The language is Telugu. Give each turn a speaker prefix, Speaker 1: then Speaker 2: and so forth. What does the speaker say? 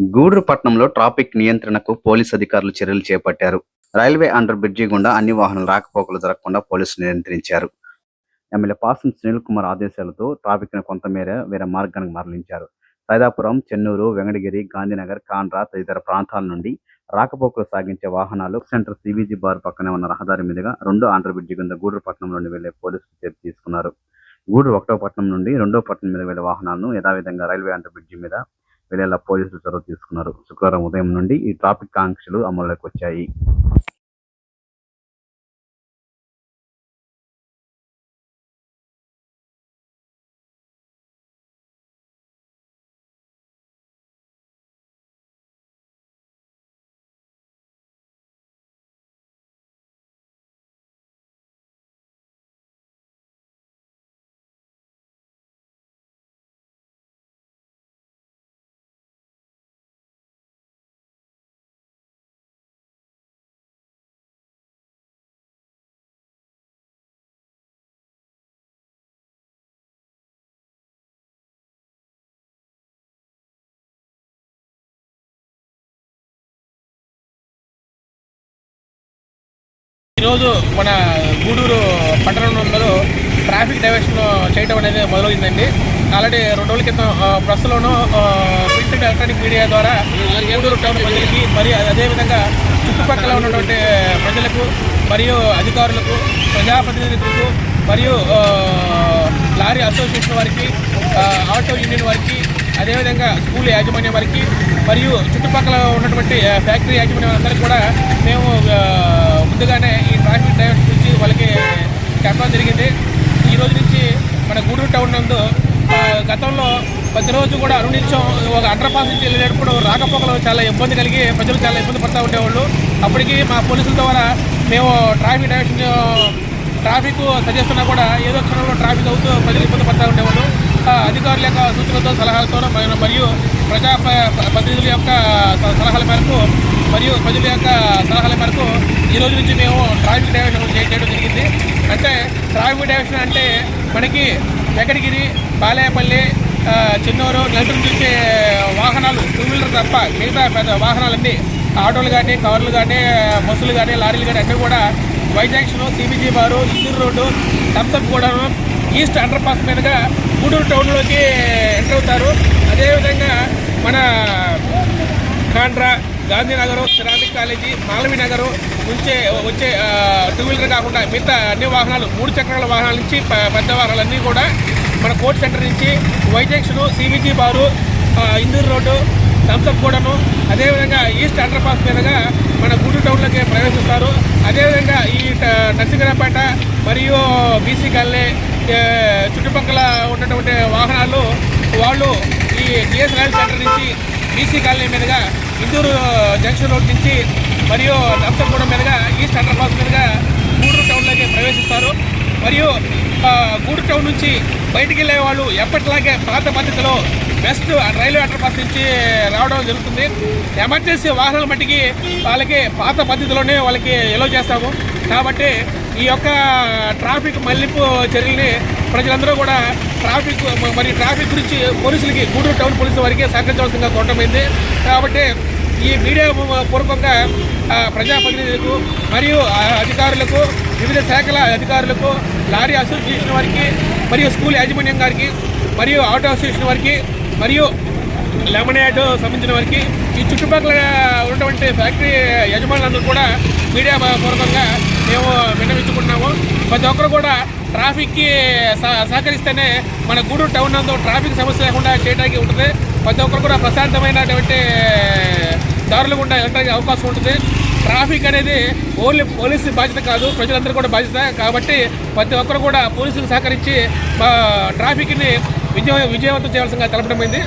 Speaker 1: గూడూరు పట్టణంలో ట్రాఫిక్ నియంత్రణకు పోలీస్ అధికారులు చర్యలు చేపట్టారు. రైల్వే అండర్ బ్రిడ్జి గుండా అన్ని వాహనాలు రాకపోకలు జరగకుండా పోలీసులు నియంత్రించారు. ఎమ్మెల్యే పాసం సునీల్ కుమార్ ఆదేశాలతో ట్రాఫిక్ను కొంతమేర వేరే మార్గానికి మరలించారు. సైదాపురం చెన్నూరు వెంకటగిరి గాంధీనగర్ కాండ్రా తదితర ప్రాంతాల నుండి రాకపోకలు సాగించే వాహనాలు సెంటర్ సిబీజీ బార్ పక్కనే ఉన్న రహదారి మీదుగా రెండు ఆంధ్ర బ్రిడ్జి కింద గూడూరు పట్టణం నుండి వెళ్ళే పోలీసులు చర్య తీసుకున్నారు. గూడూరు ఒకటో పట్టణం నుండి రెండో పట్టణం మీద వెళ్ళే వాహనాలను యథావిధంగా రైల్వే అండర్ బ్రిడ్జి మీద వెళ్ళేలా పోలీసులు చొరవ తీసుకున్నారు. శుక్రవారం ఉదయం నుండి ఈ ట్రాఫిక్ ఆంక్షలు అమల్లోకి వచ్చాయి.
Speaker 2: ఈరోజు మన గూడూరు పట్టణంలో ట్రాఫిక్ డైవర్షన్ చేయడం అనేది మొదలైందండి. ఆల్రెడీ రెండు రోజుల క్రితం బస్సులోనూ ప్రింటెడ్ ఎలక్ట్రానిక్ మీడియా ద్వారా గూడూరు టౌన్ ప్రజలకి మరియు అదేవిధంగా చుట్టుపక్కల ఉన్నటువంటి ప్రజలకు మరియు అధికారులకు ప్రజాప్రతినిధులకు మరియు లారీ అసోసియేషన్ వారికి ఆటో యూనియన్ వారికి అదేవిధంగా స్కూల్ యాజమాన్యం వారికి మరియు చుట్టుపక్కల ఉన్నటువంటి ఫ్యాక్టరీ యాజమాన్యం అందరికీ కూడా మేము ముందుగానే ఈ ట్రాఫిక్ డ్రైవర్స్ గురించి వాళ్ళకి చెప్పడం జరిగింది. ఈ రోజు నుంచి మన గూడూరు టౌన్ నందు గతంలో ప్రతిరోజు కూడా అరుణించం ఒక అండర్ పాస్ నుంచి వెళ్ళేటప్పుడు రాకపోకలు చాలా ఇబ్బంది కలిగి ప్రజలు చాలా ఇబ్బంది పడుతూ ఉండేవాళ్ళు. అప్పటికి మా పోలీసుల ద్వారా మేము ట్రాఫిక్ డైవర్షన్ ట్రాఫిక్ సజెస్తున్నా కూడా ఏదో క్షణంలో ట్రాఫిక్ అవుతూ ప్రజలు ఇబ్బంది పడతా ఉండేవాళ్ళు. అధికారుల యొక్క సూచనలతో సలహాలతో మరియు- ప్రజా ప్రతినిధుల యొక్క సలహాల మేరకు మరియు ప్రజల యొక్క సలహాల మేరకు ఈ రోజు నుంచి మేము ట్రాఫిక్ డైవర్షన్ చేయడం జరిగింది. అంటే ట్రాఫిక్ డైవర్షన్ అంటే మనకి వెంకటగిరి బాలేపల్లి చిన్నూరు చెన్నూరు నెల్లూరు చూసే వాహనాలు టూ వీలర్ తప్ప మిగతా పెద్ద వాహనాలన్నీ ఆటోలు కానీ కార్లు కానీ బస్సులు కానీ లారీలు కానీ అన్నీ కూడా వైజాగ్షన్ సిబిజీ బారు ఇద్దరు రోడ్డు థమ్సప్ కూడాను ఈస్ట్ అండర్ పాస్ మీదుగా గూడూరు టౌన్లోకి ఎంటర్ అవుతారు. అదేవిధంగా మన కాండ్రా గాంధీనగర్ సిరామిక్ కాలేజీ మాలవి నగర్ వచ్చే వచ్చే టూ వీలర్ కాకుండా మిగతా అన్ని వాహనాలు మూడు చక్రాల వాహనాల నుంచి పెద్ద వాహనాలన్నీ కూడా మన కోర్ట్ సెంటర్ నుంచి వైజాగ్షన్ సిబిజీ బారు ఇందూరు రోడ్డు థమ్స్అప్ కూడాను. అదేవిధంగా ఈస్ట్ అండర్ పాస్ మీదుగా మన గుడి టౌన్లోకి ప్రవేశిస్తారు. అదేవిధంగా ఈ ట- నరసింగరాపేట మరియు బీసీ కాలనీ చుట్టుపక్కల ఉన్నటువంటి వాహనాలు వాళ్ళు ఈ జిఎస్ రాయల్ సెంటర్ నుంచి బీసీ కాలనీ మీదుగా ఇందూరు జంక్షన్ రోడ్ నుంచి మరియు నర్సంగూడెం మీదుగా ఈస్ట్ అండర్ పాస్ మీదుగా గూడూరు టౌన్లోకి ప్రవేశిస్తారు. మరియు గూడూరు టౌన్ నుంచి బయటికి వెళ్ళే వాళ్ళు ఎప్పటిలాగే పాత పద్ధతిలో బెస్ట్ రైల్వే అండర్ పాస్ నుంచి రావడం జరుగుతుంది. ఎమర్జెన్సీ వాహనాల మట్టికి వాళ్ళకి పాత పద్ధతిలోనే వాళ్ళకి ఎలో చేస్తాము. కాబట్టి ఈ యొక్క ట్రాఫిక్ మళ్ళింపు చర్యల్ని ప్రజలందరూ కూడా ట్రాఫిక్ మరి ట్రాఫిక్ గురించి పోలీసులకి గూడూరు టౌన్ పోలీసుల వారికి సహకరించవలసిందిగా కోరటమైంది. కాబట్టి ఈ మీడియా పూర్వకంగా ప్రజాప్రతినిధులకు మరియు అధికారులకు వివిధ శాఖల అధికారులకు లారీ అసోసియేషన్ వారికి మరియు స్కూల్ యాజమాన్యం గారికి మరియు ఆటో అసోసియేషన్ వారికి మరియు లెమనేట్ సంబంధించిన వారికి ఈ చుట్టుపక్కల ఉన్నటువంటి ఫ్యాక్టరీ యజమానులందరూ కూడా మీడియా పూర్వకంగా మేము వినవించుకుంటున్నాము ప్రతి ఒక్కరు కూడా ట్రాఫిక్కి సహకరిస్తేనే మన గూడూరు టౌన్ నందు ట్రాఫిక్ సమస్య లేకుండా చేయడానికి ఉంటుంది. ప్రతి ఒక్కరు కూడా ప్రశాంతమైనటువంటి దారులు గుండా వెళ్ళడానికి అవకాశం ఉంటుంది. ట్రాఫిక్ అనేది ఓన్లీ పోలీసు బాధ్యత కాదు ప్రజలందరూ కూడా బాధ్యత. కాబట్టి ప్రతి ఒక్కరు కూడా పోలీసులకు సహకరించి ట్రాఫిక్ని విజయ విజయవంతం చేయాల్సిందిగా తెలపడమైంది.